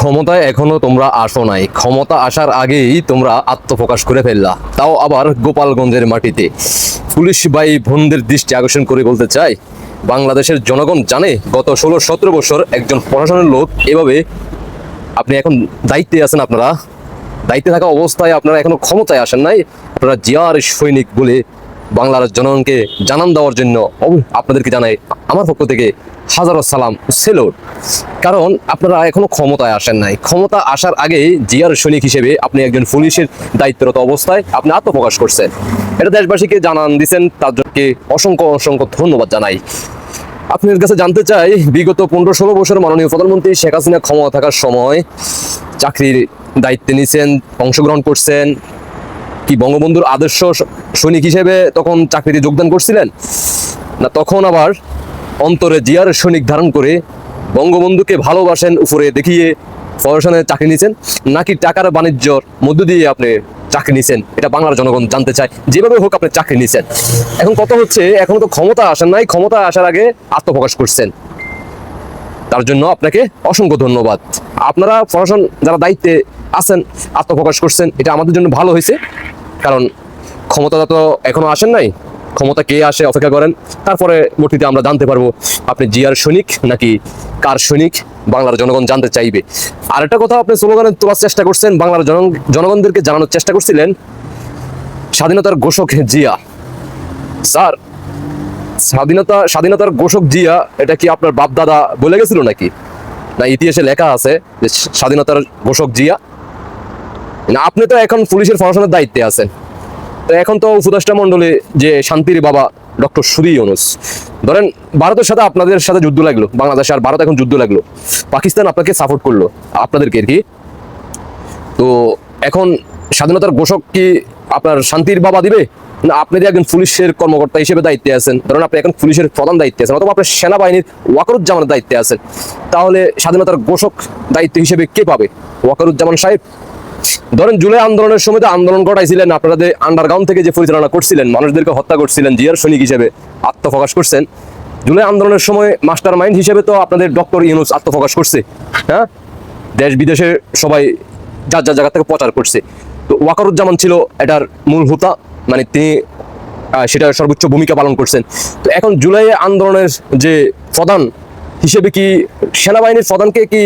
ক্ষমতায় এখনও তোমরা আসো নাই। ক্ষমতা আসার আগেই তোমরা আত্মপ্রকাশ করে ফেললা। তাও আবার গোপালগঞ্জের মাটিতে। পুলিশ বাই বোনদের দৃষ্টি আকর্ষণ করে বলতে চাই বাংলাদেশের জনগণ জানে গত ষোলো সতেরো বছর একজন প্রশাসনের লোক এভাবে আপনি এখন দায়িত্বে আছেন আপনারা? দায়িত্বে থাকা অবস্থায় আপনারা এখনও ক্ষমতায় আসেন নাই। আপনারা জিয়ার সৈনিক বলে বাংলার জনগণকে জানান দেওয়ার জন্য আপনাদেরকে জানাই আমার পক্ষ থেকে হাজারো সালাম, সেলোট। কারণ আপনারা এখনও ক্ষমতায় আসেন নাই। ক্ষমতা আসার আগে জিয়ার সৈনিক হিসেবে আপনি একজন পুলিশের দায়িত্বরত অবস্থায় আপনি আত্মপ্রকাশ করছেন। এটা দেশবাসীকে জানান দিচ্ছেন জন্য অসংখ্য অসংখ্য ধন্যবাদ জানাই। আপনার কাছে জানতে চাই, বিগত পনেরো ষোলো বছর মাননীয় প্রধানমন্ত্রী শেখ হাসিনা ক্ষমতা থাকার সময় চাকরির দায়িত্বে নিছেন, অংশগ্রহণ করছেন, কি বঙ্গবন্ধুর আদর্শ সৈনিক হিসেবে তখন চাকরিতে যোগদান করছিলেন? না তখন আবার অন্তরে জিয়ার সৈনিক ধারণ করে বঙ্গবন্ধুকে ভালোবাসেন, উপরে দেখিয়ে প্রশাসনে চাকরি নিছেন? নাকি টাকার বাণিজ্যর মধ্য দিয়ে আপনি চাকরি নিছেন, এটা বাংলার জনগণ জানতে চায়, যেভাবে হোক আপনি চাকরি নিছেন। এখন কত হচ্ছে, এখন তো ক্ষমতা আসেন নাই, ক্ষমতা আসার আগে আত্মপ্রকাশ করছেন। তার জন্য আপনাকে অসংখ্য ধন্যবাদ। আপনারা প্রশাসন যারা দায়িত্বে আছেন, আত্মপ্রকাশ করছেন, এটা আমাদের জন্য ভালো হয়েছে। কারণ ক্ষমতাটা তো এখনও আসেন নাই ক্ষমতা কে আসে, অপেক্ষা করেন। তারপরে ভর্তিতে আমরা জানতে পারব, আপনি জিয়ার সৈনিক নাকি কার সৈনিক? বাংলার জনগণ জানতে চাইবে। আর একটা কথা, আপনি স্লোগানে তোলার চেষ্টা করছেন, বাংলার জন জনগণদেরকে জানানোর চেষ্টা করছিলেন, স্বাধীনতার ঘোষক জিয়া। স্যার, স্বাধীনতা, স্বাধীনতার ঘোষক জিয়া, এটা কি আপনার বাপ দাদা বলে গেছিল নাকি? না, ইতিহাসে লেখা আছে যে স্বাধীনতার ঘোষক জিয়া। না, আপনি তো এখন পুলিশের প্রশাসনের দায়িত্বে আছেন। তো এখন তো উপদেষ্টা মন্ডলী যে শান্তির বাবা ডক্টর সুদি ইউনুস। ধরেন, ভারতের সাথে আপনাদের সাথে যুদ্ধ লাগল, বাংলাদেশ আর ভারত এখন যুদ্ধ লাগল। পাকিস্তান আপনাকে সাপোর্ট করল, আপনাদেরকে আর কি? তো এখন স্বাধীনতার ঘোষক কি আপনার শান্তির বাবা দিবে? না, আপনি যে একজন পুলিশের কর্মকর্তা হিসেবে দায়িত্বে আছেন, ধরুন আপনি এখন পুলিশের প্রধান দায়িত্বে আছেন, অথবা আপনার সেনাবাহিনীর ওয়াকারুজ্জামানের দায়িত্বে আছেন, তাহলে স্বাধীনতার ঘোষক দায়িত্ব হিসেবে কে পাবে? ওয়াকারুজ্জামান সাহেব? ধরেন জুলাই আন্দোলনের সময় তো আন্দোলন ঘটাইছিলেন, আপনারা যে আন্ডারগ্রাউন্ড থেকে যে পরিচালনা করছিলেন, মানুষদেরকে হত্যা করছিলেন, জিয়ার সৈনিক হিসেবে আত্মপ্রকাশ করছেন। জুলাই আন্দোলনের সময় মাস্টার মাইন্ড হিসেবে তো আপনাদের ডক্টর ইউনুস আত্মপ্রকাশ করছে হ্যাঁ? দেশ বিদেশে সবাই যার যার জায়গা থেকে প্রচার করছে। তো ওয়াকারুজ্জামান ছিল এটার মূল হোতা মানে তিনি সেটা সর্বোচ্চ ভূমিকা পালন করছেন। তো এখন জুলাই আন্দোলনের যে প্রধান হিসেবে কি সেনাবাহিনীর প্রধানকে কি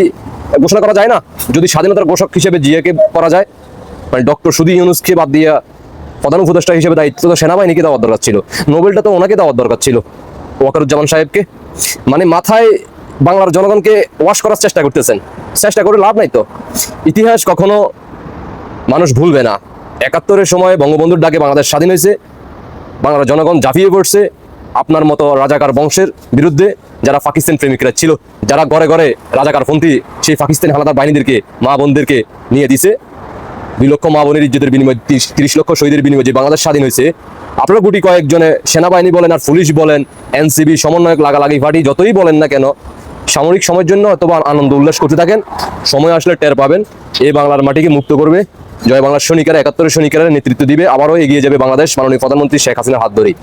ঘোষণা করা যায় না? যদি স্বাধীনতার ঘোষক হিসেবে জিয়াকে করা যায় মানে ডক্টর সুদি ইউনুসকে বাদ দিয়া প্রধান উপদেষ্টা হিসেবে দায়িত্ব তো সেনাবাহিনীকে দেওয়ার দরকার ছিল, নোবেলটা তো ওনাকে দেওয়ার দরকার ছিল, ওয়াকারুজ্জামান সাহেবকে। মানে মাথায় বাংলার জনগণকে ওয়াশ করার চেষ্টা করতেছেন, চেষ্টা করে লাভ নাই তো। ইতিহাস কখনো মানুষ ভুলবে না। একাত্তরের সময় বঙ্গবন্ধুর ডাকে বাংলাদেশ স্বাধীন হয়েছে, বাংলার জনগণ ঝাঁপিয়ে পড়ছে আপনার মতো রাজাকার বংশের বিরুদ্ধে যারা পাকিস্তান প্রেমিকরা ছিল, যারা ঘরে ঘরে রাজাকার পন্থী সেই পাকিস্তানি হানাদার বাহিনীদেরকে, মা বোনদেরকে নিয়ে দিছে। দুই লক্ষ মা বোনের ইজ্জতের বিনিময়ে তিরিশ- তিরিশ লক্ষ শহীদের বিনিময়ে যে বাংলাদেশ স্বাধীন হয়েছে, আপনারা গুটি কয়েকজনে সেনাবাহিনী বলেন আর পুলিশ বলেন, এনসিবি, সমন্বয়ক, লাগালাগি পার্টি যতই বলেন না কেন, সামরিক সময়ের জন্য অথবা আনন্দ উল্লাস করতে থাকেন, সময় আসলে টের পাবেন, এই বাংলার মাটিকে মুক্ত করবে। জয় বাংলার সৈনিকেরা একাত্তরের সৈনিকেরা নেতৃত্ব দিবে, আবারও এগিয়ে যাবে বাংলাদেশ, মাননীয় প্রধানমন্ত্রী শেখ হাসিনার হাত ধরেই।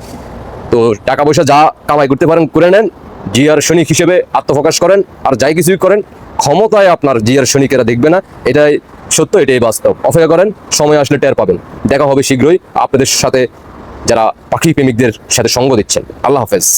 তো টাকা পয়সা যা কামাই করতে পারেন, করে নেন। জিয়ার সৈনিক হিসেবে আত্মপ্রকাশ করেন, আর যাই কিছুই করেন, ক্ষমতায় আপনার জিয়ার সৈনিকেরা দেখবে না। এটাই সত্য, এটাই বাস্তব। অপেক্ষা করেন, সময় আসলে টের পাবেন। দেখা হবে শীঘ্রই। আপনাদের সাথে যারা পাখি প্রেমিকদের সাথে সঙ্গ দিচ্ছেন। আল্লাহ হাফেজ।